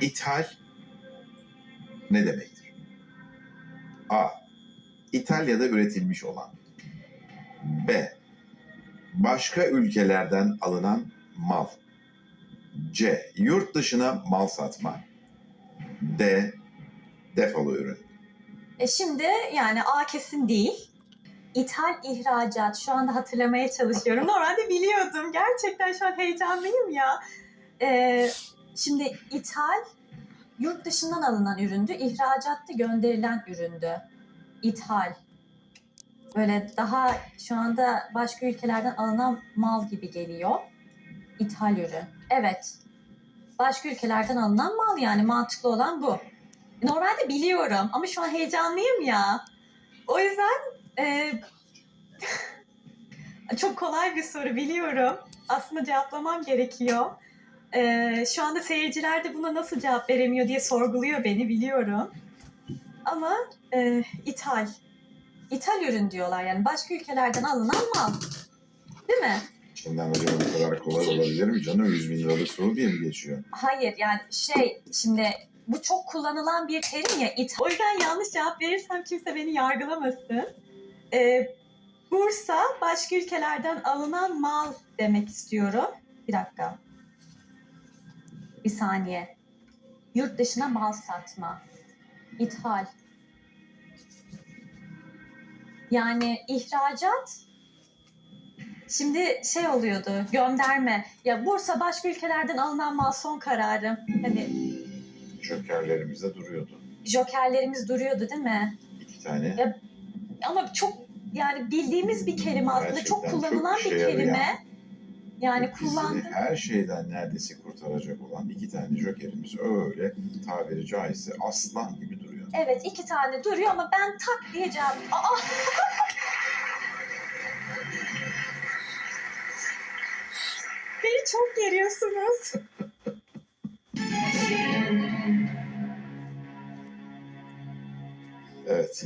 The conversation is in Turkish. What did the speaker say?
İthal ne demektir? A. İtalya'da üretilmiş olan. B. Başka ülkelerden alınan mal. C. Yurt dışına mal satma. D. Defolu ürün. E şimdi yani A kesin değil. İthal ihracat şu anda hatırlamaya çalışıyorum. Normalde biliyordum. Gerçekten şu an heyecanlıyım ya. E, şimdi ithal yurt dışından alınan üründü. İhracatta gönderilen üründü. İthal. Böyle daha şu anda başka ülkelerden alınan mal gibi geliyor. İthal ürün. Evet. Başka ülkelerden alınan mal yani mantıklı olan bu. Normalde biliyorum ama şu an heyecanlıyım ya. O yüzden e, çok kolay bir soru biliyorum. Aslında cevaplamam gerekiyor. E, şu anda seyirciler de buna nasıl cevap veremiyor diye sorguluyor beni biliyorum. Ama e, ithal. İthal ürün diyorlar yani başka ülkelerden alınan mal. Değil mi? Şimdiden acaba bu kadar kolay olabilir mi canım? 100 bin liralık soru diye mi geçiyor? Hayır yani şey şimdi bu çok kullanılan bir terim ya it. O yüzden yanlış cevap verirsem kimse beni yargılamasın. Ee, Bursa başka ülkelerden alınan mal demek istiyorum. Bir dakika. Bir saniye. Yurt dışına mal satma. İthal. Yani ihracat Şimdi şey oluyordu, gönderme. Ya Bursa başka ülkelerden alınan mal son kararım. Hani Jokerlerimizde duruyordu. jokerlerimiz duruyordu değil mi? İki tane. Ya, Ama çok yani bildiğimiz bir kelime aslında. Gerçekten çok çok kullanılan işe bir yarayan. Yani Bizi kullandı. her şeyden neredeyse kurtaracak olan iki tane jokerimiz öyle tabiri caizse aslan gibi duruyor. Evet iki tane duruyor ama ben tak diye cevap... Aa! Beni çok geriyorsunuz. Evet.